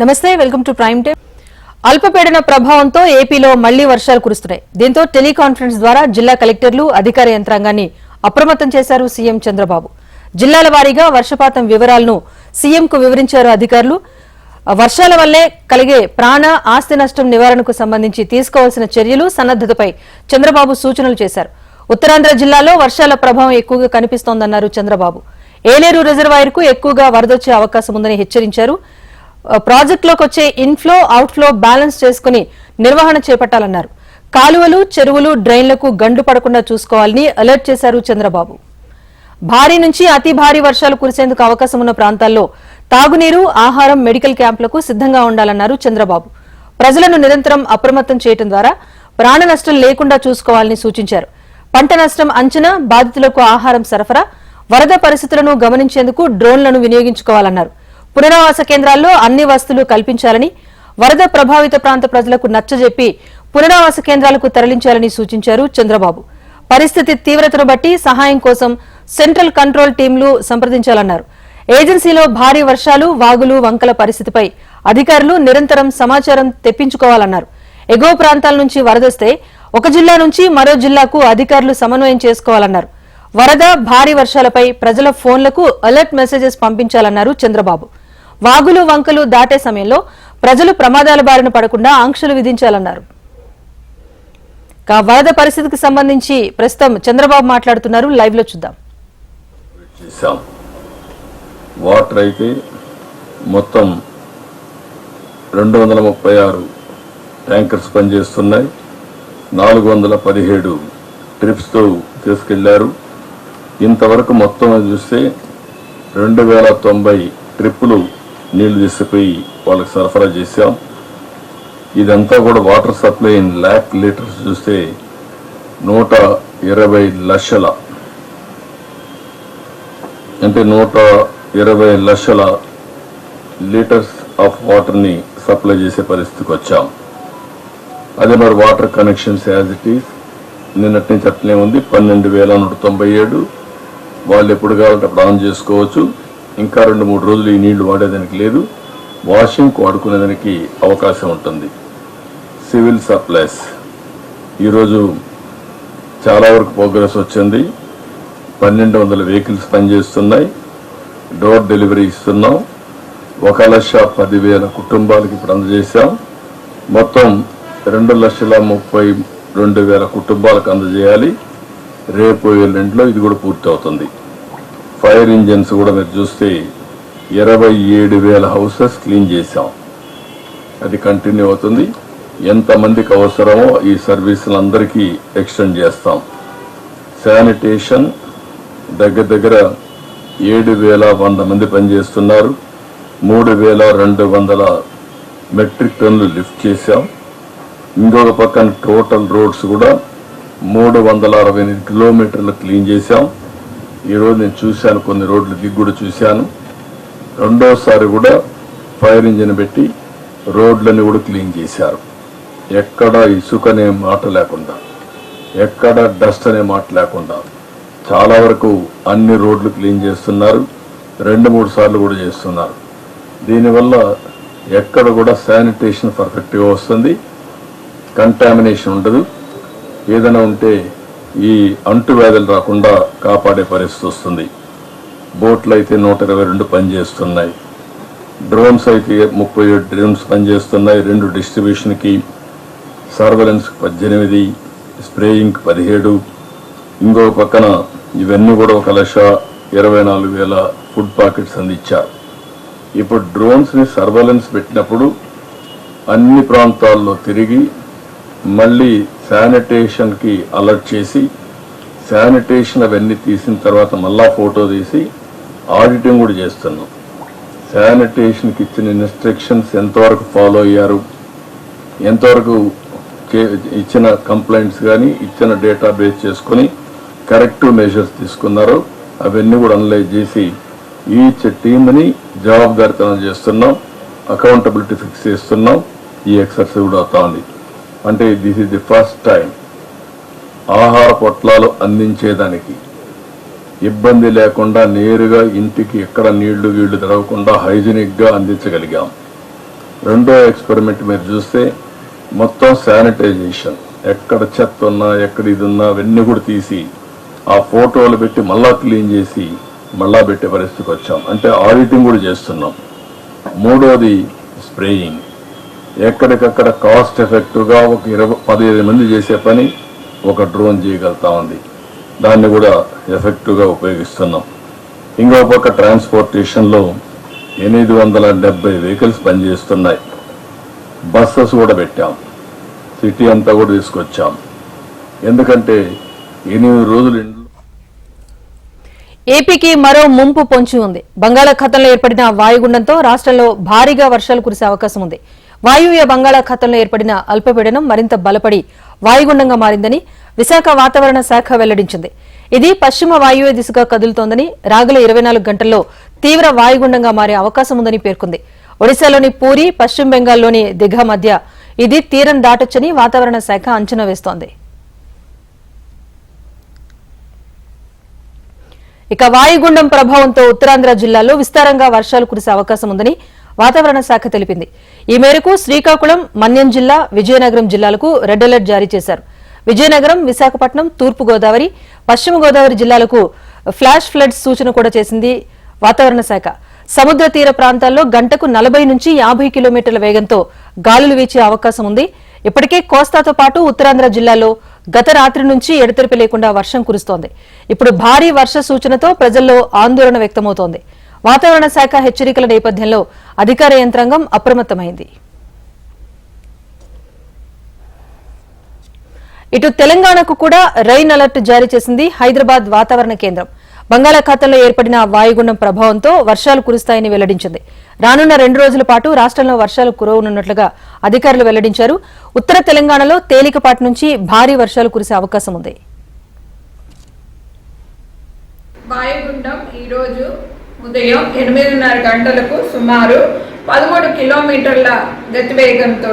నమస్తే welcome to prime time. అల్పపీడన ప్రభావంతో ఏపీలో మళ్ళీ వర్షాలు కురుస్తున్నాయి. దీంతో టెలికాన్ఫరెన్స్ ద్వారా జిల్లా కలెక్టర్లు అధికార యంత్రాంగాన్ని అప్రమత్తం చేశారు సీఎం చంద్రబాబు. జిల్లాల వారీగా వర్షపాతం వివరాలను సీఎంకు వివరించారు అధికారులు. వర్షాల వల్లే కలిగే ప్రాణ ఆస్తి నష్టం నివారణకు సంబంధించి తీసుకోవాల్సిన చర్యలు సన్నద్దతపై చంద్రబాబు సూచనలు చేశారు. ఉత్తరాంధ్ర జిల్లాలో వర్షాల ప్రభావం ఎక్కువగా కనిపిస్తోందన్నారు చంద్రబాబు. ఏలేరు రిజర్వాయర్కు ఎక్కువగా వరదొచ్చే అవకాశం ఉందని హెచ్చరించారు. ప్రాజెక్టులోకి వచ్చే ఇన్ఫ్లో అవుట్ఫ్లో బ్యాలెన్స్ చేసుకుని నిర్వహణ చేపట్టాలన్నారు. కాలువలు చెరువులు డ్రైన్లకు గండు పడకుండా చూసుకోవాలని అలర్ట్ చేశారు చంద్రబాబు. భారీ నుంచి అతి భారీ వర్షాలు కురిసేందుకు అవకాశం ఉన్న ప్రాంతాల్లో తాగునీరు ఆహారం మెడికల్ క్యాంపులకు సిద్ధంగా ఉండాలన్నారు చంద్రబాబు. ప్రజలను నిరంతరం అప్రమత్తం చేయడం ద్వారా ప్రాణ నష్టం లేకుండా చూసుకోవాలని సూచించారు. పంట నష్టం అంచనా బాధితులకు ఆహారం సరఫరా వరద పరిస్థితులను గమనించేందుకు డ్రోన్లను వినియోగించుకోవాలన్నారు. పునరావాస కేంద్రాల్లో అన్ని వసతులు కల్పించాలని వరద ప్రభావిత ప్రాంత ప్రజలకు నచ్చజెప్పి పునరావాస కేంద్రాలకు తరలించాలని సూచించారు చంద్రబాబు. పరిస్థితి తీవ్రతను బట్టి సహాయం కోసం సెంట్రల్ కంట్రోల్ టీంలు సంప్రదించాలన్నారు. ఏజెన్సీలో భారీ వర్షాలు వాగులు వంకల పరిస్థితిపై అధికారులు నిరంతరం సమాచారం తెప్పించుకోవాలన్నారు. ఎగువ ప్రాంతాల నుంచి వరదొస్తే ఒక జిల్లా నుంచి మరో జిల్లాకు అధికారులు సమన్వయం చేసుకోవాలన్నారు. వరద భారీ వర్షాలపై ప్రజల ఫోన్లకు అలర్ట్ మెసేజెస్ పంపించాలన్నారు చంద్రబాబు. వాగులు వంకలు దాటే సమయంలో ప్రజలు ప్రమాదాల బారిన పడకుండా ఆంక్షలు విధించాలన్నారు. వరద పరిస్థితికి సంబంధించి ప్రస్తుతం చంద్రబాబు మాట్లాడుతున్నారు. లైవ్లో చూద్దాం వాటర్ అయితే మొత్తం రెండు వందల ముప్పై ఆరు ట్యాంకర్స్ పనిచేస్తున్నాయి. నాలుగు వందల పదిహేడు ట్రిప్స్తో తీసుకెళ్ళారు. ఇంతవరకు మొత్తం చూస్తే రెండు వేల తొంభై ట్రిప్పులు నీళ్ళు తీసుకుపోయి వాళ్ళకి సరఫరా చేశాం. ఇదంతా కూడా water supply in lakh litres చూస్తే నూట ఇరవై లక్షల. అంటే నూట ఇరవై లక్షల లీటర్స్ ఆఫ్ వాటర్ని సప్లై చేసే పరిస్థితికి వచ్చాం. అదే మరి water connections as it is నిన్నటి నుంచి అట్లనే ఉంది. పన్నెండు వేల నూట తొంభై ఏడు. వాళ్ళు ఎప్పుడు కావాలంటే అప్పుడు ఆన్ చేసుకోవచ్చు. ఇంకా రెండు మూడు రోజులు ఈ నీళ్ళు వాడేదానికి లేదు. వాషింగ్ వాడుకునేదానికి అవకాశం ఉంటుంది. Civil supplies. ఈరోజు చాలా వరకు ప్రోగ్రెస్ వచ్చింది. పన్నెండు వందల వెహికల్స్ పనిచేస్తున్నాయి. డోర్ డెలివరీ ఇస్తున్నాం. ఒక లక్ష పదివేల కుటుంబాలకు ఇప్పుడు అందజేశాం. మొత్తం రెండు లక్షల ముప్పై రెండు వేల కుటుంబాలకు అందజేయాలి. రేపు ఎల్లుండిలో ఇది కూడా పూర్తి అవుతుంది ఫైర్ ఇంజన్స్ కూడా మీరు చూస్తే ఇరవై ఏడు వేల హౌసెస్ క్లీన్ చేశాం. అది కంటిన్యూ అవుతుంది. ఎంతమందికి అవసరమో ఈ సర్వీసులు అందరికీ ఎక్స్టెండ్ చేస్తాం. శానిటేషన్ దగ్గర దగ్గర ఏడు వేల వంద మంది పనిచేస్తున్నారు. మూడు వేల రెండు వందల మెట్రిక్ టన్నులు లిఫ్ట్ చేశాం. ఇంకొక పక్కన టోటల్ రోడ్స్ కూడా మూడు వందల అరవై ఎనిమిది కిలోమీటర్లు క్లీన్ చేశాం. ఈరోజు నేను చూశాను కొన్ని రోడ్లు దిగు కూడా చూశాను. రెండోసారి కూడా ఫైర్ ఇంజిన్ పెట్టి రోడ్లని కూడా క్లీన్ చేశారు. ఎక్కడ ఇసుక అనే మాట లేకుండా ఎక్కడ డస్ట్ అనే మాట లేకుండా చాలా వరకు అన్ని రోడ్లు క్లీన్ చేస్తున్నారు రెండు మూడు సార్లు కూడా చేస్తున్నారు. దీనివల్ల ఎక్కడ కూడా శానిటేషన్ పర్ఫెక్ట్గా వస్తుంది కంటామినేషన్ ఉండదు. ఏదైనా ఉంటే ఈ అంటువ్యాధులు రాకుండా కాపాడే పరిస్థితి వస్తుంది. బోట్లు అయితే నూట ఇరవై రెండు పనిచేస్తున్నాయి. డ్రోన్స్ అయితే ముప్పై ఏడు డ్రోన్స్ పనిచేస్తున్నాయి. రెండు డిస్ట్రిబ్యూషన్కి సర్వలెన్స్ పద్దెనిమిది స్ప్రేయింగ్కి పదిహేడు. ఇంకో పక్కన ఇవన్నీ కూడా ఒక లక్ష ఇరవై నాలుగు వేల ఫుడ్ పాకెట్స్ అందించారు. ఇప్పుడు డ్రోన్స్ని సర్వలెన్స్ పెట్టినప్పుడు అన్ని ప్రాంతాల్లో తిరిగి మళ్ళీ శానిటేషన్కి అలర్ట్ చేసి శానిటేషన్ అవన్నీ తీసిన తర్వాత మళ్ళా ఫోటో తీసి ఆడిటింగ్ కూడా చేస్తున్నాం. శానిటేషన్కి ఇచ్చిన ఇన్స్ట్రక్షన్స్ ఎంతవరకు ఫాలో అయ్యారు ఎంతవరకు చే- ఇచ్చిన కంప్లైంట్స్ కానీ ఇచ్చిన డేటా బేస్ చేసుకొని కరెక్టివ్ మెజర్స్ తీసుకున్నారు అవన్నీ కూడా అనలైజ్ చేసి ఈచ్ టీమ్ని జవాబుదారితనం చేస్తున్నాం అకౌంటబిలిటీ ఫిక్స్ చేస్తున్నాం ఈ ఎక్సర్సైజ్ కూడా అవుతా ఉంది. అంటే this is the first time ఆహార పొట్లాలు అందించేదానికి. ఇబ్బంది లేకుండా నేరుగా ఇంటికి ఎక్కడ నీళ్ళు గీళ్ళు తెరవకుండా హైజీనిక్గా అందించగలిగాం. రెండో ఎక్స్పెరిమెంట్ మీరు చూస్తే మొత్తం శానిటైజేషన్. ఎక్కడ చెత్త ఉన్నా ఎక్కడ ఇది ఉన్నా అవన్నీ కూడా తీసి ఆ ఫోటోలు పెట్టి మళ్ళా క్లీన్ చేసి మళ్ళా పెట్టే పరిస్థితికి వచ్చాం. అంటే ఆడిటింగ్ కూడా చేస్తున్నాం. మూడోది స్ప్రేయింగ్. ఎక్కడికక్కడ కాస్ట్ ఎఫెక్టివ్గా ఒక ఇరవై పదిహేను మంది చేసే పని ఒక డ్రోన్ చేయగలుగుతా ఉంది. దాన్ని కూడా ఎఫెక్టివ్గా ఉపయోగిస్తున్నాం. ఇంకో పక్క ట్రాన్స్పోర్టేషన్లో ఎనిమిది వందల డెబ్బై వెహికల్స్ పనిచేస్తున్నాయి. బస్సెస్ కూడా పెట్టాం. సిటీ అంతా కూడా తీసుకొచ్చాం. ఎందుకంటే ఎనిమిది రోజులు ఏపీకి మరో ముంపు పొంచి ఉంది. బంగాళాఖాతంలో ఏర్పడిన వాయుగుండంతో రాష్ట్రంలో భారీగా వర్షాలు కురిసే అవకాశం ఉంది. వాయువ్య బంగాళాఖాతంలో ఏర్పడిన అల్పపీడనం మరింత బలపడి వాయుగుండంగా మారిందని విశాఖ వాతావరణ శాఖ వెల్లడించింది. ఇది పశ్చిమ వాయువ్య దిశగా కదులుతోందని రాగల ఇరవై నాలుగు గంటల్లో తీవ్ర వాయుగుండంగా మారే అవకాశం ఉందని పేర్కొంది. ఒడిశాలోని పూరి పశ్చిమ బెంగాల్లోని దిఘా మధ్య ఇది తీరం దాటొచ్చని వాతావరణ శాఖ అంచనా వేస్తోంది. ఇక వాయుగుండం ప్రభావంతో ఉత్తరాంధ్ర జిల్లాల్లో విస్తారంగా వర్షాలు కురిసే అవకాశం ఉందని వాతావరణ శాఖ తెలిపింది. ఈ మేరకు శ్రీకాకుళం మన్యం జిల్లా విజయనగరం జిల్లాలకు రెడ్ అలర్ట్ జారీ చేశారు. విజయనగరం విశాఖపట్నం తూర్పు గోదావరి పశ్చిమ గోదావరి జిల్లాలకు ఫ్లాష్ ఫ్లడ్ సూచన కూడా చేసింది వాతావరణ శాఖ. సముద్ర తీర ప్రాంతాల్లో గంటకు నలభై నుంచి యాభై కిలోమీటర్ల వేగంతో గాలులు వీచే అవకాశం ఉంది. ఇప్పటికే కోస్తాతో పాటు ఉత్తరాంధ్ర జిల్లాలో గత రాత్రి నుంచి ఎడతెరిపి లేకుండా వర్షం కురుస్తోంది. ఇప్పుడు భారీ వర్ష సూచనతో ప్రజల్లో ఆందోళన వ్యక్తమవుతోంది. వాతావరణ శాఖ హెచ్చరికల నేపథ్యంలో అధికార యంత్రాంగం అప్రమత్తమైంది. ఇటు తెలంగాణకు కూడా రైన్ అలర్ట్ జారీ చేసింది హైదరాబాద్ వాతావరణ కేంద్రం. బంగాళాఖాతంలో ఏర్పడిన వాయుగుండం ప్రభావంతో వర్షాలు కురుస్తాయని వెల్లడించింది. రానున్న రెండు రోజుల పాటు రాష్ట్రంలో వర్షాలు కురవనున్నట్లుగా అధికారులు వెల్లడించారు. ఉత్తర తెలంగాణలో తేలికపాటి నుంచి భారీ వర్షాలు కురిసే అవకాశం ఉంది. వాయుగుండం ఈరోజు ఉదయం ఎనిమిదిన్నర గంటలకు సుమారు పదమూడు కిలోమీటర్ల గతివేగంతో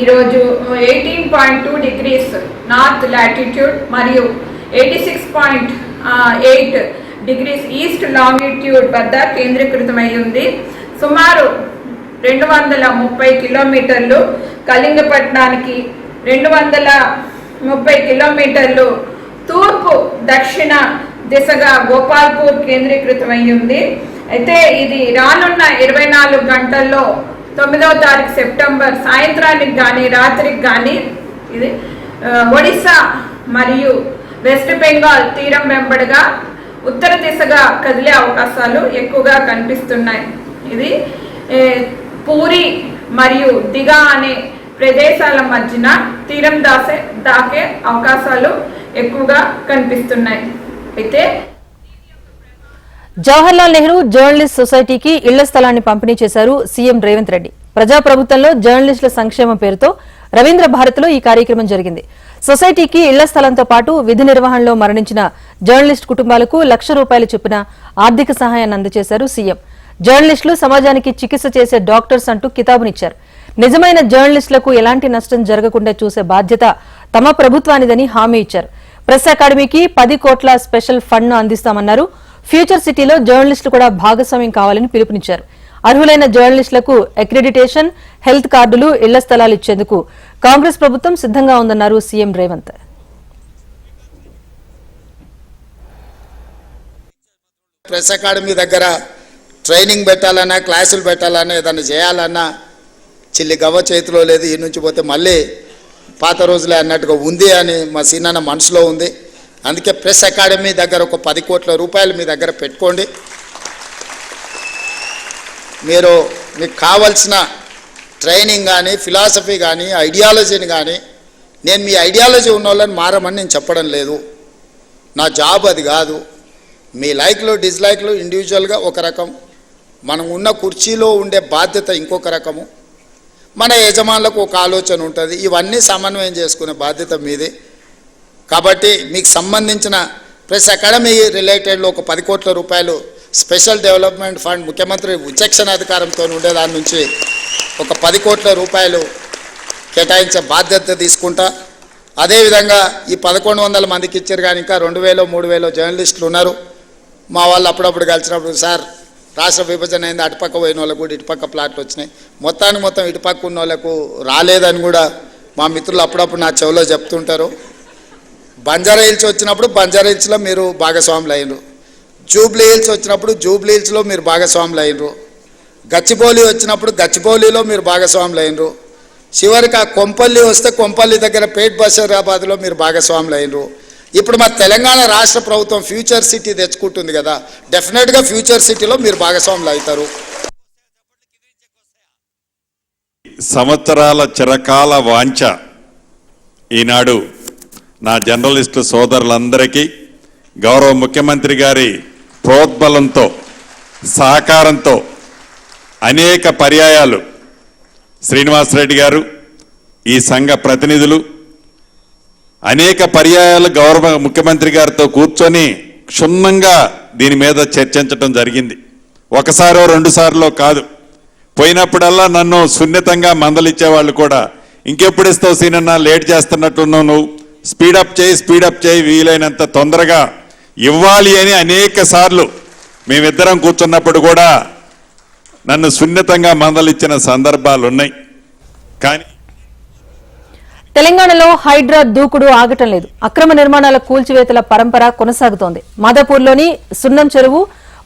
ఈరోజు eighteen point two degrees north latitude మరియు eighty six point eight degrees east longitude వద్ద కేంద్రీకృతమై ఉంది. సుమారు రెండు వందల ముప్పై కిలోమీటర్లు కళింగపట్నానికి రెండు వందల ముప్పై కిలోమీటర్లు తూర్పు దక్షిణ దిశగా గోపాల్పూర్ కేంద్రీకృతమై ఉంది. అయితే ఇది రానున్న ఇరవై నాలుగు గంటల్లో తొమ్మిదవ తారీఖు సెప్టెంబర్ సాయంత్రానికి కానీ రాత్రికి కానీ ఇది ఒడిశా మరియు వెస్ట్ బెంగాల్ తీరం వెంబడిగా ఉత్తర దిశగా కదిలే అవకాశాలు ఎక్కువగా కనిపిస్తున్నాయి. ఇది పూరి మరియు దిగా అనే ప్రదేశాల మధ్యన తీరం దాసే దాకే అవకాశాలు ఎక్కువగా కనిపిస్తున్నాయి. అయితే జవహర్లాల్ నెహ్రూ జర్నలిస్ట్ సొసైటీకి ఇళ్ళ స్థలాన్ని పంపిణీ చేశారు సీఎం రేవంత్ రెడ్డి. ప్రజాప్రభుత్వంలో జర్నలిస్టుల సంక్షేమం పేరుతో రవీంద్ర భారత్లో ఈ కార్యక్రమం జరిగింది. సొసైటీకి ఇళ్ళ స్థలంతో పాటు విధి నిర్వహణలో మరణించిన జర్నలిస్ట్ కుటుంబాలకు లక్ష రూపాయలు చొప్పున ఆర్థిక సహాయాన్ని అందజేశారు సీఎం. జర్నలిస్టులు సమాజానికి చికిత్స చేసే డాక్టర్స్ అంటూ కితాబునిచ్చారు. నిజమైన జర్నలిస్టులకు ఎలాంటి నష్టం జరగకుండా చూసే బాధ్యత తమ ప్రభుత్వానిదని హామీ ఇచ్చారు. ప్రెస్ అకాడమీకి పది కోట్ల స్పెషల్ ఫండ్ను అందిస్తామన్నారు. ఫ్యూచర్ సిటీలో జర్నలిస్టులు కూడా భాగస్వామ్యం కావాలని పిలుపునిచ్చారు. అర్హులైన జర్నలిస్టులకు అక్రిడిటేషన్ హెల్త్ కార్డులు ఇళ్ళ స్థలాలు ఇచ్చేందుకు కాంగ్రెస్ ప్రభుత్వం సిద్ధంగా ఉందన్నారు సీఎం రేవంత్. ప్రెస్ అకాడమీ దగ్గర ట్రైనింగ్ పెట్టాలన్నా క్లాసులు పెట్టాలన్నా ఏదైనా చేయాలన్నా చిల్లి గవ్వ చేతిలో లేదు ఈ నుంచి పోతే మళ్ళీ పాత రోజులే అన్నట్టుగా ఉంది అని మా సీనన్న మనసులో ఉంది. అందుకే ప్రెస్ అకాడమీ దగ్గర ఒక పది కోట్ల రూపాయలు మీ దగ్గర పెట్టుకోండి. మీరు మీకు కావలసిన ట్రైనింగ్ కానీ ఫిలాసఫీ కానీ ఐడియాలజీని కానీ నేను మీ ఐడియాలజీ ఉన్న వాళ్ళని మారమని నేను చెప్పడం లేదు. నా జాబ్ అది కాదు. మీ లైక్లు డిస్లైక్లు ఇండివిజువల్గా ఒక రకం. మనం ఉన్న కుర్చీలో ఉండే బాధ్యత ఇంకొక రకము. మన యజమానులకు ఒక ఆలోచన ఉంటుంది. ఇవన్నీ సమన్వయం చేసుకునే బాధ్యత మీది. కాబట్టి మీకు సంబంధించిన ప్రెస్ అకాడమీ రిలేటెడ్లో ఒక పది కోట్ల రూపాయలు స్పెషల్ డెవలప్మెంట్ ఫండ్ ముఖ్యమంత్రి విచక్షణ అధికారంతో ఉండే దాని నుంచి ఒక పది కోట్ల రూపాయలు కేటాయించే బాధ్యత తీసుకుంటా. అదేవిధంగా ఈ పదకొండు వందల మందికి ఇచ్చారు కానీ ఇంకా రెండు వేలు మూడు వేలు జర్నలిస్టులు ఉన్నారు. మా వాళ్ళు అప్పుడప్పుడు కలిసినప్పుడు సార్ రాష్ట్ర విభజన అయింది అటుపక్క పోయిన వాళ్ళకు కూడా ఇటుపక్క ప్లాట్లు వచ్చినాయి. మొత్తాన్ని మొత్తం ఇటుపక్క ఉన్న వాళ్ళకు రాలేదని కూడా మా మిత్రులు అప్పుడప్పుడు నా చెవిలో చెప్తుంటారు. బంజారా హిల్స్ వచ్చినప్పుడు బంజారా హిల్స్లో మీరు భాగస్వాములు అయినరు. జూబ్లీ హిల్స్ వచ్చినప్పుడు జూబ్లీ హిల్స్లో మీరు భాగస్వాములు అయినరు. గచ్చిబౌలి వచ్చినప్పుడు గచ్చిబౌలిలో మీరు భాగస్వాములు అయినరు. చివరికి ఆ కొంపల్లి వస్తే కొంపల్లి దగ్గర పేట్ బషీరాబాద్లో మీరు భాగస్వాములు అయినరు. ఇప్పుడు మా తెలంగాణ రాష్ట్ర ప్రభుత్వం ఫ్యూచర్ సిటీ తెచ్చుకుంటుంది కదా డెఫినెట్గా ఫ్యూచర్ సిటీలో మీరు భాగస్వాములు అవుతారు. సంవత్సరాల చిరకాల వాంఛ ఈనాడు నా జర్నలిస్టు సోదరులందరికీ గౌరవ ముఖ్యమంత్రి గారి ప్రోద్బలంతో సహకారంతో అనేక పర్యాయాలు శ్రీనివాసరెడ్డి గారు ఈ సంఘ ప్రతినిధులు అనేక పర్యాయాలు గౌరవ ముఖ్యమంత్రి గారితో కూర్చొని క్షుణ్ణంగా దీని మీద చర్చించటం జరిగింది. ఒకసారో రెండుసార్లో కాదు. పోయినప్పుడల్లా నన్ను సున్నితంగా మందలిచ్చే వాళ్ళు కూడా. ఇంకెప్పుడు ఇస్తావు సీనన్న లేట్ చేస్తున్నట్టున్నావు నువ్వు? స్పీడప్ చేయి స్పీడప్ చేయి వీలైనంత తొందరగా ఇవ్వాలి అని అనేక సార్లు మేమిద్దరం కూర్చున్నప్పుడు కూడా నన్ను సున్నితంగా మందలిచ్చిన సందర్భాలు ఉన్నాయి కానీ తెలంగాణలో హైడ్రా దూకుడు ఆగటం లేదు. అక్రమ నిర్మాణాల కూల్చివేతల పరంపర కొనసాగుతోంది. మాదాపూర్లోని సున్నం చెరువు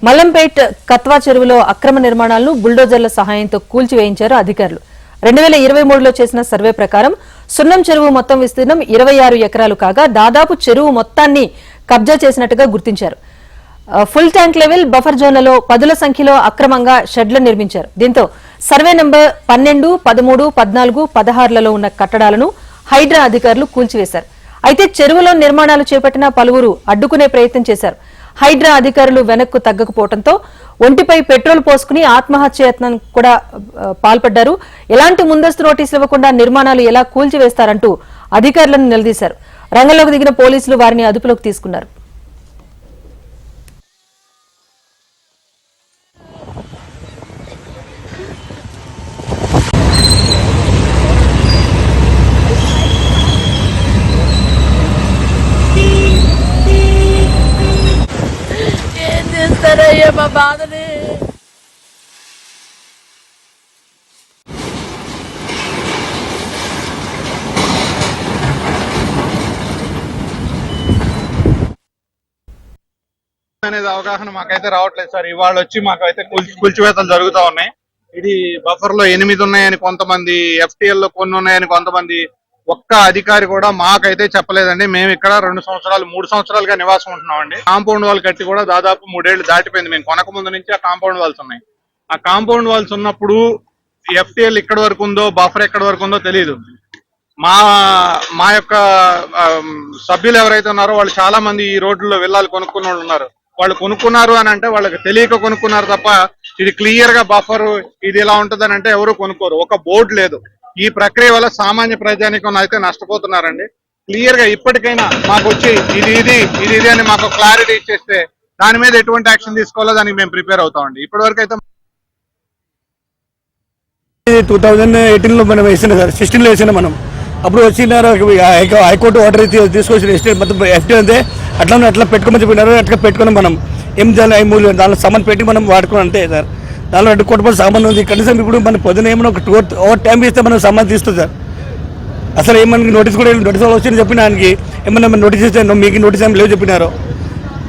మల్లంపేట్ కత్వా చెరువులో అక్రమ నిర్మాణాలను బుల్డోజర్ల సహాయంతో కూల్చివేయించారు అధికారులు. రెండు వేల ఇరవై మూడులో చేసిన సర్వే ప్రకారం సున్నం చెరువు మొత్తం విస్తీర్ణం ఇరవై ఆరు ఎకరాలు కాగా దాదాపు చెరువు మొత్తాన్ని కబ్జా చేసినట్టుగా గుర్తించారు. ఫుల్ ట్యాంక్ లెవెల్ బఫర్ జోన్లలో పదుల సంఖ్యలో అక్రమంగా షెడ్లు నిర్మించారు. దీంతో సర్వే నెంబర్ పన్నెండు పదమూడు పద్నాలుగు పదహారులలో ఉన్న కట్టడాలను హైడ్రా అధికారులు కూల్చివేశారు. అయితే చెరువులో నిర్మాణాలు చేపట్టిన పలువురు అడ్డుకునే ప్రయత్నం చేశారు. హైడ్రా అధికారులు వెనక్కు తగ్గకపోవడంతో ఒంటిపై పెట్రోల్ పోసుకుని ఆత్మహత్య యత్నం కూడా పాల్పడ్డారు. ఎలాంటి ముందస్తు నోటీసులు ఇవ్వకుండా నిర్మాణాలు ఎలా కూల్చివేస్తారంటూ అధికారులను నిలదీశారు. రంగంలోకి దిగిన పోలీసులు వారిని అదుపులోకి తీసుకున్నారు ఏం చేస్తారయ్యా మా బాధని అనేది అవగాహన మాకైతే రావట్లేదు సార్. ఇవాళ వచ్చి మాకైతే కూల్చి కూల్చివేతలు జరుగుతా ఉన్నాయి. ఇది బఫర్లో ఎనిమిది ఉన్నాయని కొంతమంది ఎఫ్టిఎల్లో కొన్ని ఉన్నాయని కొంతమంది ఒక్క అధికారి కూడా మాకైతే చెప్పలేదండి. మేము ఇక్కడ రెండు సంవత్సరాలు మూడు సంవత్సరాలుగా నివాసం ఉంటున్నామండి. కాంపౌండ్ వాల్ కట్టి కూడా దాదాపు మూడేళ్ళు దాటిపోయింది. మేము కొనక ముందు నుంచి ఆ కాంపౌండ్ వాల్స్ ఉన్నాయి. ఆ కాంపౌండ్ వాల్స్ ఉన్నప్పుడు ఎఫ్టీఎల్ ఇక్కడ వరకు ఉందో బఫర్ ఎక్కడ వరకు ఉందో తెలియదు మా మా యొక్క సభ్యులు ఎవరైతే ఉన్నారో వాళ్ళు చాలా మంది ఈ రోడ్లలో వెళ్ళాలి కొనుక్కున్న వాళ్ళు ఉన్నారు. వాళ్ళు కొనుక్కున్నారు అని అంటే వాళ్ళకి తెలియక కొనుక్కున్నారు తప్ప ఇది క్లియర్గా బఫర్ ఇది ఎలా ఉంటదని అంటే ఎవరు కొనుక్కోరు. ఒక బోర్డు లేదు. ఈ ప్రక్రియ వల్ల సామాన్య ప్రజానికం అయితే నష్టపోతున్నారండి. క్లియర్గా ఇప్పటికైనా మాకు వచ్చి ఇది ఇది ఇది ఇది అని మాకు క్లారిటీ ఇచ్చేస్తే దాని మీద ఎటువంటి యాక్షన్ తీసుకోవాలో దానికి మేము ప్రిపేర్ అవుతామండి. ఇప్పటి వరకు అయితే టూ థౌజండ్ ఎయిటీన్లో మనం వేసిన సార్ సిక్స్టీన్లో వేసిన మనం. అప్పుడు వచ్చిన హైకోర్టు ఆర్డర్ తీసుకొచ్చి తీసుకొచ్చిన ఎస్టేట్ మొత్తం ఎఫ్టీ అంతే. అట్లా అట్లా పెట్టుకోమని చెప్పినారు అట్లా పెట్టుకుని మనం. ఏం చేయాలి ఐ మూలు దానిలో సమన్ పెట్టి మనం వాడుకున్నాం అంతే సార్. దానిలో రెండు కోట్ల రూపాయలు సామాన్ ఉంది. కనీసం ఇప్పుడు మన పొద్దున ఏమైనా ఒక టూ ఓవర్ టైం ఇస్తే మనం సామాన్ తీస్తుంది సార్. అసలు ఏమన్నా నోటీస్ కూడా నోటీస్ వచ్చింది చెప్పిన ఆయనకి. ఏమన్నా నోటీస్ ఇస్తే మీకు నోటీస్ ఏం లేవు చెప్పినారు.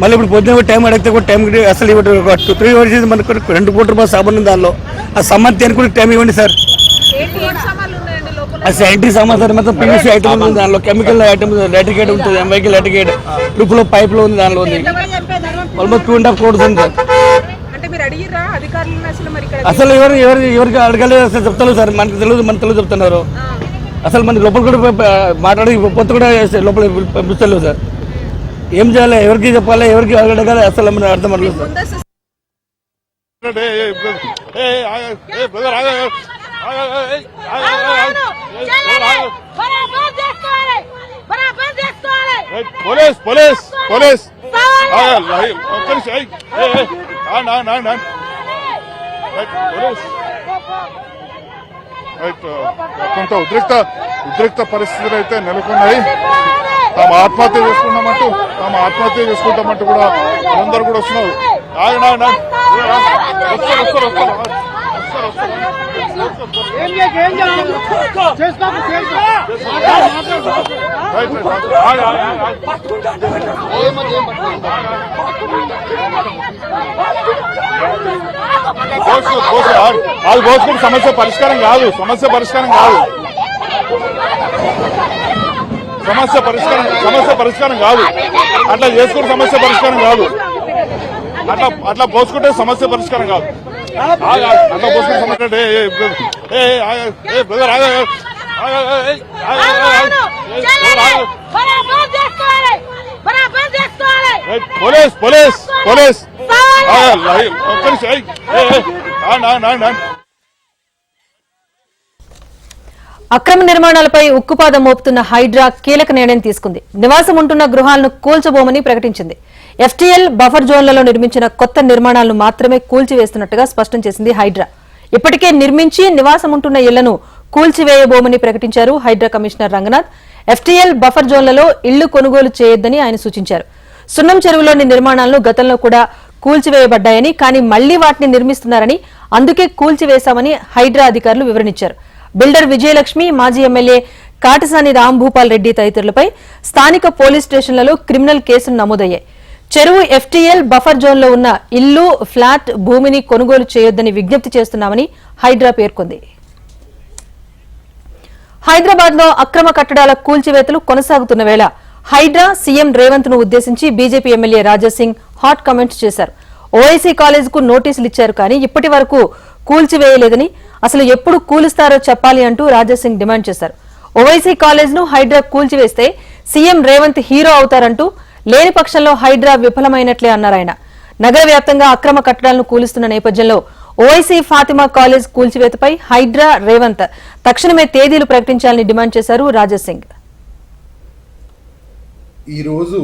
మళ్ళీ ఇప్పుడు పొద్దున టైం అడిగితే కూడా టైం అసలు ఇవ్వడు ఒక టూ త్రీ అవర్స్ మనకు రెండు కోట్ల రూపాయలు సామాన్ ఉంది దానిలో. ఆ సామాన్ దేనికి కూడా టైం ఇవ్వండి సార్. ఆ శానిటరీ సామాన్ సార్? మొత్తం పీవీసీ ఐటమ్ ఉంది దానిలో. కెమికల్ ఐటమ్ లెటికేట్ ఉంటుంది. ఎంవైకి లెటికేట్ లుక్లో పైప్లో ఉంది దానిలో ఉంది. Almost two and half crores ఉంది సార్. అసలు మరి ఇక్కడ అసలు ఎవరు ఎవరు ఎవరికి అడగలేదు అసలు చెప్తారు సార్. మనకు తెలియదు మన తెలుగు చెప్తున్నారు. అసలు మన లోపల కూడా మాట్లాడి పొత్తు కూడా లోపల పంపిస్తలేదు సార్. ఏం చేయాలి ఎవరికి చెప్పాలి ఎవరికి అడగాలి అసలు మన అర్థం అవ్వలేదు సార్. Police police police. ఒక్క నిమిషం ఏయ్, ఏయ్, ఏయ్, on, on, on, on. Right, right, కొంత ఉద్రిక్త ఉద్రిక్త పరిస్థితులు అయితే నెలకొన్నాయి. తాము ఆత్మహత్య చేసుకున్నామంటూ తాము ఆత్మహత్య చేసుకుంటామంటూ కూడా అందరూ కూడా వస్తున్నారు. ఆగండి కోసుకుంటే సమస్య పరిష్కారం కాదు సమస్య పరిష్కారం కాదు. సమస్య పరిష్కారం సమస్య పరిష్కారం కాదు అట్లా చేసుకుంటే సమస్య పరిష్కారం కాదు. అట్లా అట్లా పోసుకుంటే సమస్య పరిష్కారం కాదు. అట్లా పోసుకుంటే సమస్య అంటే, పోలీస్ పోలీస్ పోలీస్. అక్రమ నిర్మాణాలపై ఉక్కుపాదం మోపుతున్న హైడ్రా కీలక నిర్ణయం తీసుకుంది నివాసం ఉంటున్న గృహాలను కూల్చబోమని ప్రకటించింది ఎఫ్టీఎల్ బఫర్ జోన్లలో నిర్మించిన కొత్త నిర్మాణాలను మాత్రమే కూల్చివేస్తున్నట్టుగా స్పష్టం చేసింది హైడ్రా. ఇప్పటికే నిర్మించి నివాసం ఉంటున్న ఇళ్ళను కూల్చివేయబోమని ప్రకటించారు Hydraa commissioner Ranganath. FTL buffer జోన్లలో ఇళ్ళు కొనుగోలు చేయొద్దని ఆయన సూచించారు. సున్నం చెరువులోని నిర్మాణాలను గతంలో కూడా కూల్చివేయబడ్డాయని కానీ మళ్ళీ వాటిని నిర్మిస్తున్నారని అందుకే కూల్చివేశామని హైడ్రా అధికారులు వివరణిచ్చారు బిల్డర్ విజయలక్ష్మి మాజీ ఎమ్మెల్యే కాటసాని రాంభూపాల్ రెడ్డి తదితరులపై స్థానిక పోలీస్ స్టేషన్లలో క్రిమినల్ కేసులు నమోదయ్యాయి. చెరువు ఎఫ్టీఎల్ బఫర్ జోన్లో ఉన్న ఇల్లు ఫ్లాట్ భూమిని కొనుగోలు చేయొద్దని విజ్ఞప్తి చేస్తున్నామని హైడ్రా పేర్కొంది. హైదరాబాద్లో అక్రమ కట్టడాల కూల్చివేతలు కొనసాగుతున్న వేళ హైడ్రా సీఎం రేవంత్ను ఉద్దేశించి BJP MLA Raja Singh hot comments చేశారు. ఓఐసీ కాలేజీకు నోటీసులు ఇచ్చారు కానీ ఇప్పటి వరకు కూల్చివేయలేదని అసలు ఎప్పుడు కూలుస్తారో చెప్పాలి అంటూ రాజాసింగ్ డిమాండ్ చేశారు. ఓవైసీ కాలేజ్ను హైడ్రా కూల్చివేస్తే సీఎం రేవంత్ హీరో అవుతారంటూ లేని పక్షంలో హైడ్రా విఫలమైనట్లే అన్నారు ఆయన. నగర వ్యాప్తంగా అక్రమ కట్టడాలను కూలుస్తున్న నేపథ్యంలో ఓవైసీ ఫాతిమా కాలేజ్ కూల్చివేతపై హైడ్రా రేవంత్ తక్షణమే తేదీలు ప్రకటించాలని డిమాండ్ చేశారు రాజాసింగ్ ఈరోజు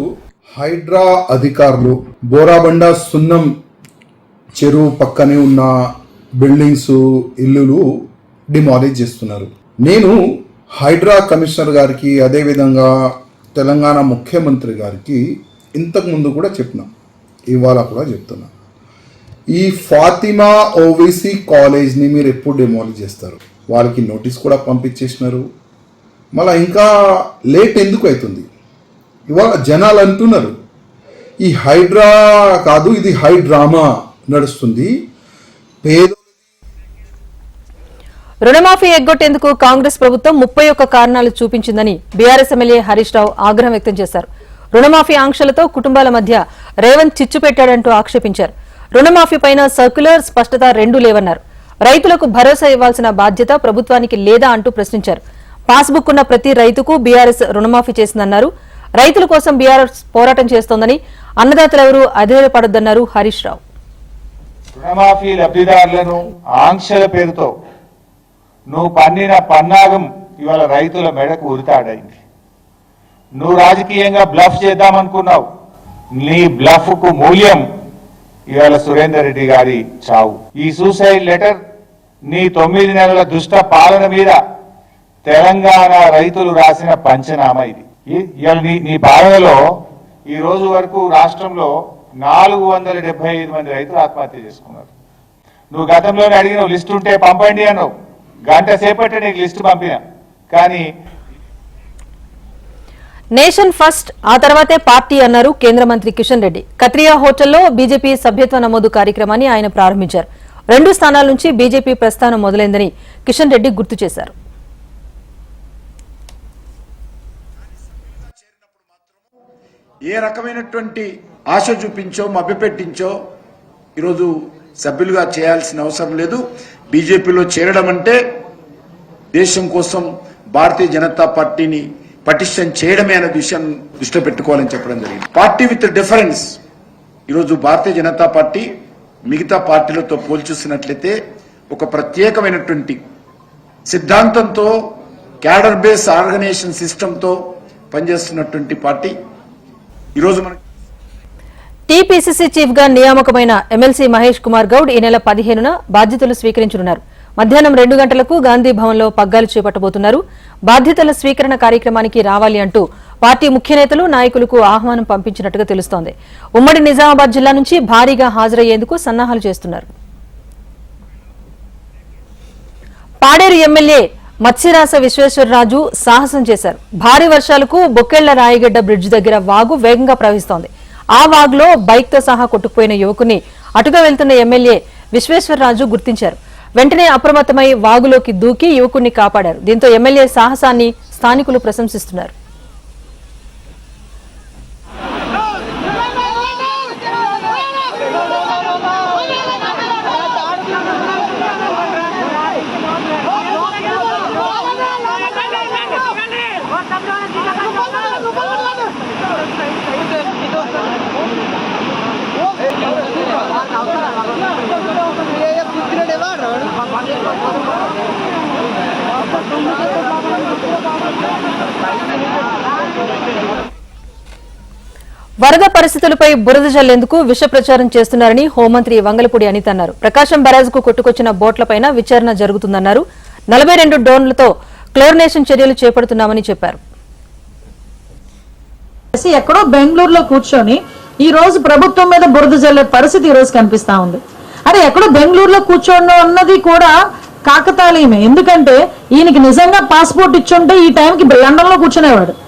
హైడ్రా అధికారులు బోరాబండ సున్నం చెరువు పక్కనే ఉన్న బిల్డింగ్స్ ఇల్లులు డిమాలిజ్ చేస్తున్నారు. నేను హైడ్రా కమిషనర్ గారికి అదేవిధంగా తెలంగాణ ముఖ్యమంత్రి గారికి ఇంతకు ముందు కూడా చెప్పినాం ఇవాళ కూడా చెప్తున్నా. ఈ ఫాతిమా ఓవైసీ కాలేజ్ని మీరు ఎప్పుడు డెమాలిజ్ చేస్తారు? వాళ్ళకి నోటీస్ కూడా పంపించేసినారు. మళ్ళీ ఇంకా లేట్ ఎందుకు అవుతుంది? ఇవాళ జనాలు అంటున్నారు ఈ హైడ్రా కాదు ఇది హైడ్రామా నడుస్తుంది. పేద రుణమాఫీ ఎగ్గొట్టేందుకు కాంగ్రెస్ ప్రభుత్వం ముప్పై ఒక్క కారణాలు చూపించిందని బీఆర్ఎస్ ఎమ్మెల్యే హరీష్ రావు ఆగ్రహం వ్యక్తం చేశారు. రుణమాఫీ ఆంక్షలతో కుటుంబాల మధ్య రేవంత్ చిచ్చు పెట్టాడంటూ ఆక్షేపించారు. రుణమాఫీ పైన సర్క్యులర్ స్పష్టత రెండూ లేవన్నారు. రైతులకు భరోసా ఇవ్వాల్సిన బాధ్యత ప్రభుత్వానికి లేదా అంటూ ప్రశ్నించారు. పాస్బుక్ ఉన్న ప్రతి రైతుకు బీఆర్ఎస్ రుణమాఫీ చేసిందన్నారు. రైతుల కోసం బీఆర్ఎస్ పోరాటం చేస్తోందని అన్నదాతలెవరూ అధైర్యపడొద్దన్నారు హరీష్ రావు. రుణమాఫీ లబ్దిదారులను ఆంక్షల పేరుతో నువ్వు పన్నిన పన్నాగం ఇవాళ రైతుల మెడకు ఉరితాడైంది. నువ్వు రాజకీయంగా బ్లఫ్ చేద్దామనుకున్నావు. నీ బ్లఫ్కు మూల్యం ఇవాళ సురేందర్ రెడ్డి గారి చావు. ఈ సూసైడ్ లెటర్ నీ తొమ్మిది నెలల దుష్ట పాలన మీద తెలంగాణ రైతులు రాసిన పంచనామా ఇది. ఇవాళ నీ నీ పాలనలో ఈ రోజు వరకు రాష్ట్రంలో నాలుగు వందల డెబ్బై ఐదు మంది రైతులు ఆత్మహత్య చేసుకున్నారు. నువ్వు గతంలోనే అడిగిన లిస్ట్ ఉంటే పంపండి అన్నావు. గంట సేపట్టే నీకు లిస్ట్ పంపిన. కానీ నేషన్ ఫస్ట్ ఆ తర్వాతే పార్టీ అన్నారు కేంద్ర మంత్రి కిషన్ రెడ్డి. కత్రియా హోటల్లో బీజేపీ సభ్యత్వ నమోదు కార్యక్రమాన్ని ఆయన ప్రారంభించారు. రెండు స్థానాల నుంచి బీజేపీ ప్రస్థానం మొదలైందని కిషన్ రెడ్డి గుర్తు చేశారు. ఏ రకమైనటువంటి ఆశ చూపించో మభ్యపెట్టించో ఈరోజు సభ్యులుగా చేయాల్సిన అవసరం లేదు. బీజేపీలో చేరడం అంటే దేశం కోసం భారతీయ జనతా పార్టీని పటిష్టం చేయడమే అనే విషయం దృష్టిలో పెట్టుకోవాలని చెప్పడం జరిగింది. పార్టీ విత్ డిఫరెన్స్ ఈరోజు భారతీయ జనతా పార్టీ మిగతా పార్టీలతో పోల్చూసినట్లయితే ఒక ప్రత్యేకమైనటువంటి సిద్ధాంతంతో క్యాడర్ బేస్ ఆర్గనైజేషన్ సిస్టంతో పనిచేస్తున్నటువంటి పార్టీ. ఈరోజు మనకి టీపీసీసీ చీఫ్గా నియామకమైన ఎమ్మెల్సీ మహేష్ కుమార్ గౌడ్ ఈ నెల పదిహేనున బాధ్యతలు స్వీకరించనున్నారు. మధ్యాహ్నం రెండు గంటలకు గాంధీ భవన్లో పగ్గాలు చేపట్టబోతున్నారు. బాధ్యతల స్వీకరణ కార్యక్రమానికి రావాలి అంటూ పార్టీ ముఖ్య నేతలు నాయకులకు ఆహ్వానం పంపించినట్టుగా తెలుస్తోంది. ఉమ్మడి నిజామాబాద్ జిల్లా నుంచి భారీగా హాజరయ్యేందుకు సన్నాహాలు చేస్తున్నారు. పాడేరు ఎమ్మెల్యే మత్స్యరాస విశ్వేశ్వరరాజు సాహసం చేశారు. భారీ వర్షాలకు బొక్కెళ్ళ రాయగడ్డ బ్రిడ్జ్ దగ్గర వాగు వేగంగా ప్రవహిస్తోంది. ఆ వాగ్లో బైక్తో సహా కొట్టుకుపోయిన యువకుని అటుగా వెళ్తున్న ఎమ్మెల్యే విశ్వేశ్వరరాజు గుర్తించారు. వెంటనే అప్రమత్తమై వాగులోకి దూకి యువకుణ్ణి కాపాడారు. దీంతో ఎమ్మెల్యే సాహసాన్ని స్థానికులు ప్రశంసిస్తున్నారు. వరద పరిస్థితులపై బురద జల్లేందుకు విష ప్రచారం చేస్తున్నారని హోంమంత్రి వంగలపూడి అనిత అన్నారు. ప్రకాశం బరాజ్కు కొట్టుకొచ్చిన బోట్లపైన విచారణ జరుగుతుందన్నారు. నలభై రెండు డోన్లతో క్లోరినేషన్ చర్యలు చేపడుతున్నామని చెప్పారు. ఎక్కడో బెంగళూరులో కూర్చొని ఈ రోజు ప్రభుత్వం మీద బురద జల్లే పరిస్థితి ఈ రోజు కనిపిస్తా ఉంది. అరే ఎక్కడో బెంగళూరులో కూర్చోండి అన్నది కూడా కాకతాళీయమే. ఎందుకంటే ఈయనకి నిజంగా పాస్పోర్ట్ ఇచ్చుంటే ఈ టైంకి లండన్లో కూర్చునేవాడు.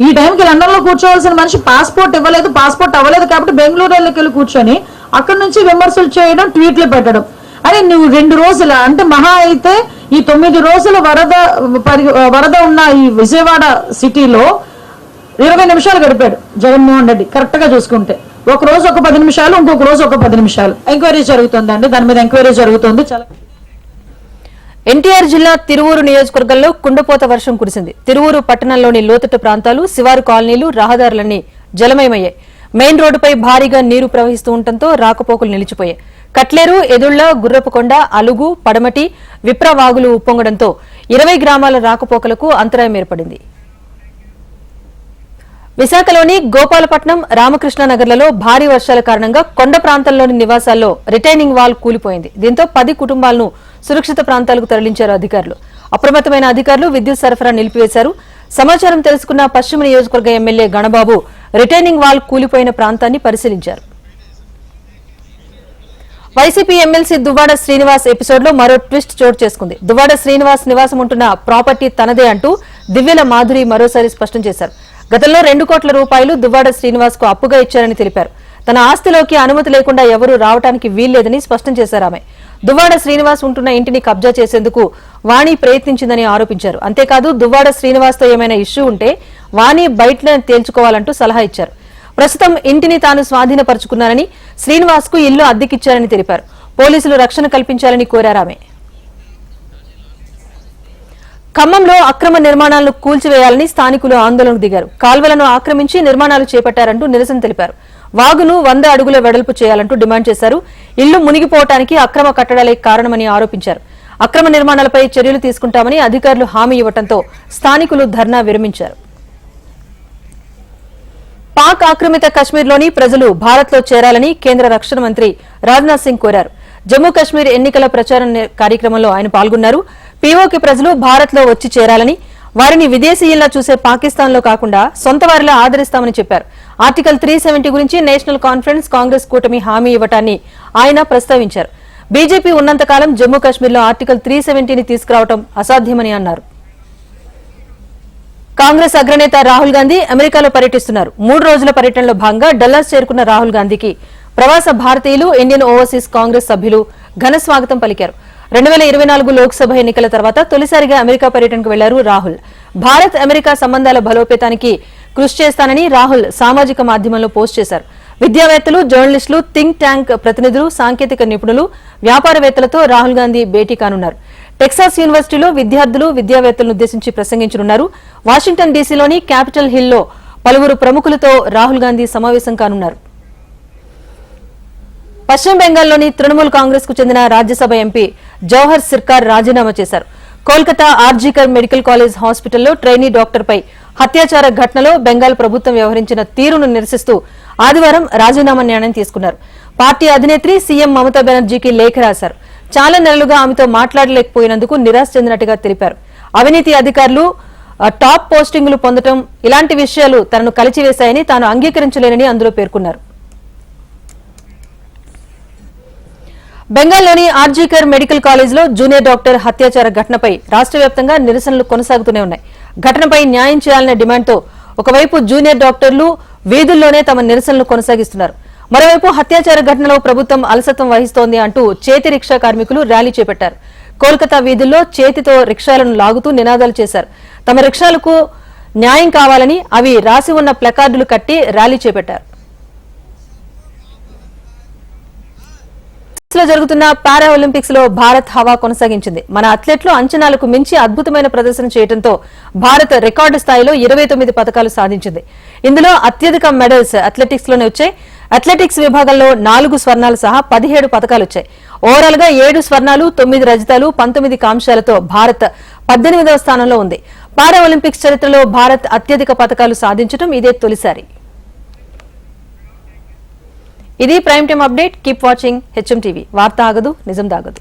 ఈ టైంకి లండన్లో కూర్చోవాల్సిన కూర్చోవలసిన మనిషి పాస్పోర్ట్ ఇవ్వలేదు పాస్పోర్ట్ అవ్వలేదు కాబట్టి బెంగళూరు వెళ్ళి కూర్చొని అక్కడ నుంచి విమర్శలు చేయడం ట్వీట్లు పెట్టడం. అరే నువ్వు రెండు రోజుల అంటే మహా అయితే ఈ తొమ్మిది రోజుల వరద పరి- వరద ఉన్న ఈ విజయవాడ సిటీలో ఇరవై నిమిషాలు గడిపాడు జగన్మోహన్ రెడ్డి కరెక్ట్గా చూసుకుంటే. ఒక రోజు ఒక పది నిమిషాలు ఇంకొక రోజు ఒక పది నిమిషాలు. ఎంక్వైరీ జరుగుతుందండి. దాని మీద ఎంక్వైరీ జరుగుతుంది. చాలా ఎన్టీఆర్ జిల్లా తిరువూరు నియోజకవర్గంలో కుండపోత వర్షం కురిసింది. తిరువూరు పట్టణంలోని లోతట్టు ప్రాంతాలు శివారు కాలనీలు రహదారులన్నీ జలమయమయ్యాయి. మెయిన్ రోడ్డుపై భారీగా నీరు ప్రవహిస్తూ ఉండటంతో రాకపోకలు నిలిచిపోయాయి. కట్లేరు ఎదుళ్ళ గుర్రపుకొండ అలుగు పడమటి విప్రవాగులు ఉప్పొంగడంతో ఇరవై గ్రామాల రాకపోకలకు అంతరాయం ఏర్పడింది. విశాఖలోని గోపాలపట్నం రామకృష్ణ నగర్లలో భారీ వర్షాల కారణంగా కొండ ప్రాంతంలోని నివాసాల్లో రిటైనింగ్ వాల్ కూలిపోయింది. దీంతో పది కుటుంబాలను సురక్షిత ప్రాంతాలకు తరలించారు అధికారులు. అప్రమత్తమైన అధికారులు విద్యుత్ సరఫరా నిలిపివేశారు. సమాచారం తెలుసుకున్న పశ్చిమ నియోజకవర్గ ఎమ్మెల్యే గణబాబు రిటైనింగ్ వాల్ కూలిపోయిన ప్రాంతాన్ని పరిశీలించారు. వైసీపీ ఎమ్మెల్సీ దువ్వాడ శ్రీనివాస్ ఎపిసోడ్లో మరో ట్విస్ట్ చోటు చేసుకుంది. దువ్వాడ శ్రీనివాస్ నివాసం ఉంటున్న ప్రాపర్టీ తనదే అంటూ దివ్యల మాధురి మరోసారి స్పష్టం చేశారు. గతంలో రెండు కోట్ల రూపాయలు దువ్వాడ శ్రీనివాస్కు అప్పుగా ఇచ్చారని తెలిపారు. తన ఆస్తిలోకి అనుమతి లేకుండా ఎవరూ రావడానికి వీల్లేదని స్పష్టం చేశారు ఆమె. దువ్వాడ శ్రీనివాస్ ఉంటున్న ఇంటిని కబ్జా చేసేందుకు వాణి ప్రయత్నించిందని ఆరోపించారు. అంతేకాదు దువ్వాడ శ్రీనివాస్తో ఏమైనా ఇష్యూ ఉంటే వాణి బయటనే తేల్చుకోవాలంటూ సలహా ఇచ్చారు. ప్రస్తుతం ఇంటిని తాను స్వాధీనపరుచుకున్నానని శ్రీనివాస్కు ఇల్లు అద్దెకిచ్చారని తెలిపారు. పోలీసులు రక్షణ కల్పించాలని కోరారు ఆమె. ఖమ్మంలో అక్రమ నిర్మాణాలను కూల్చివేయాలని స్థానికులు ఆందోళనకు దిగారు. కాల్వలను ఆక్రమించి నిర్మాణాలు చేపట్టారంటూ నిరసన తెలిపారు. వాగును వంద అడుగుల వెడల్పు చేయాలంటూ డిమాండ్ చేశారు. ఇల్లు మునిగిపోవటానికి అక్రమ కట్టడాలే కారణమని ఆరోపించారు. అక్రమ నిర్మాణాలపై చర్యలు తీసుకుంటామని అధికారులు హామీ ఇవ్వడంతో స్థానికులు ధర్నా విరమించారు. పాక్ ఆక్రమిత కశ్మీర్లోని ప్రజలు భారత్లో చేరాలని కేంద్ర రక్షణ మంత్రి రాజ్నాథ్ సింగ్ కోరారు. జమ్మూ కశ్మీర్ ఎన్నికల ప్రచారం కార్యక్రమంలో ఆయన పాల్గొన్నారు. పీఓకి ప్రజలు భారత్లో వచ్చి చేరాలని వారిని విదేశీయుల్లా చూసే పాకిస్తాన్లో కాకుండా సొంత వారిలా ఆదరిస్తామని చెప్పారు. ఆర్టికల్ త్రీ గురించి నేషనల్ కాన్ఫరెన్స్ కాంగ్రెస్ కూటమి హామీ ఇవ్వటాన్ని ఆయన ప్రస్తావించారు. బీజేపీ ఉన్నంతకాలం జమ్మూ కాశ్మీర్లో ఆర్టికల్ త్రీ సెవెంటీని తీసుకురావడం అసాధ్యమని అన్నారు. కాంగ్రెస్ అగ్రనేత రాహుల్ గాంధీ అమెరికాలో పర్యటిస్తున్నారు. మూడు రోజుల పర్యటనలో భాగంగా డల్లాస్ చేరుకున్న రాహుల్ గాంధీకి ప్రవాస భారతీయులు ఇండియన్ ఓవర్సీస్ కాంగ్రెస్ సభ్యులు ఘన స్వాగతం పలికారు. రెండు వేల ఇరవై నాలుగు లోక్సభ ఎన్నికల తర్వాత తొలిసారిగా అమెరికా పర్యటనకు వెళ్ళారు రాహుల్. భారత్ అమెరికా సంబంధాల బలోపేతానికి కృషి చేస్తానని రాహుల్ సామాజిక మాధ్యమంలో పోస్ట్ చేశారు. విద్యావేత్తలు జర్నలిస్టులు థింక్ ట్యాంక్ ప్రతినిధులు సాంకేతిక నిపుణులు వ్యాపారవేత్తలతో రాహుల్ గాంధీ భేటీ కానున్నారు. టెక్సాస్ యూనివర్సిటీలో విద్యార్థులు విద్యావేత్తలను ఉద్దేశించి ప్రసంగించనున్నారు. వాషింగ్టన్ డీసీలోని క్యాపిటల్ హిల్లో పలువురు ప్రముఖులతో రాహుల్ గాంధీ సమావేశం కానున్నారు. పశ్చిమ బెంగాల్లోని తృణమూల్ కాంగ్రెస్కు చెందిన రాజ్యసభ ఎంపీ జవహర్ సిర్కార్ రాజీనామా చేశారు. కోల్కతా ఆర్జీకర్ మెడికల్ కాలేజ్ హాస్పిటల్లో ట్రైనీ డాక్టర్పై హత్యాచార ఘటనలో బెంగాల్ ప్రభుత్వం వ్యవహరించిన తీరును నిరసిస్తూ ఆదివారం రాజీనామా నిర్ణయం తీసుకున్నారు. పార్టీ అధినేత్రి సీఎం మమతా బెనర్జీకి లేఖ రాశారు. చాలా నెలలుగా ఆమెతో మాట్లాడలేకపోయినందుకు నిరాశ చెందినట్టుగా తెలిపారు. అవినీతి అధికారులు టాప్ పోస్టింగులు పొందటం ఇలాంటి విషయాలు తనను కలిచివేశాయని తాను అంగీకరించలేనని అందులో పేర్కొన్నారు. బెంగాల్లోని ఆర్జీకర్ మెడికల్ కాలేజ్లో జూనియర్ డాక్టర్ హత్యాచార ఘటనపై రాష్ట్ర వ్యాప్తంగా నిరసనలు కొనసాగుతూనే ఉన్నాయి. ఘటనపై న్యాయం చేయాలనే డిమాండ్తో ఒకవైపు జూనియర్ డాక్టర్లు వీధుల్లోనే తమ నిరసనలు కొనసాగిస్తున్నారు. మరోవైపు హత్యాచార ఘటనలో ప్రభుత్వం అలసత్వం వహిస్తోంది అంటూ చేతి రిక్షా కార్మికులు ర్యాలీ చేపట్టారు. కోల్కతా వీధుల్లో చేతితో రిక్షాలను లాగుతూ నినాదాలు చేశారు. తమ రిక్షాలకు న్యాయం కావాలని అవి రాసి ఉన్న ప్లకార్డులు కట్టి ర్యాలీ చేపట్టారు. లో జరుగుతున్న పారా ఒలింపిక్స్లో భారత్ హవా కొనసాగించింది. మన అథ్లెట్లు అంచనాలకు మించి అద్భుతమైన ప్రదర్శన చేయడంతో భారత్ రికార్డు స్థాయిలో ఇరవై తొమ్మిది పథకాలు సాధించింది. ఇందులో అత్యధిక మెడల్స్ అథ్లెటిక్స్లోనే వచ్చాయి. అథ్లెటిక్స్ విభాగంలో నాలుగు స్వర్ణాలు సహా పదిహేడు పథకాలు వచ్చాయి. ఓవరాల్గా ఏడు స్వర్ణాలు తొమ్మిది రజతాలు పంతొమ్మిది కాంశాలతో భారత్ పద్దెనిమిదవ స్థానంలో ఉంది. పారా ఒలింపిక్స్ చరిత్రలో భారత్ అత్యధిక పథకాలు సాధించడం ఇదే తొలిసారి. ఇది prime time update. Keep watching HM TV. వార్త ఆగదు నిజం దాగదు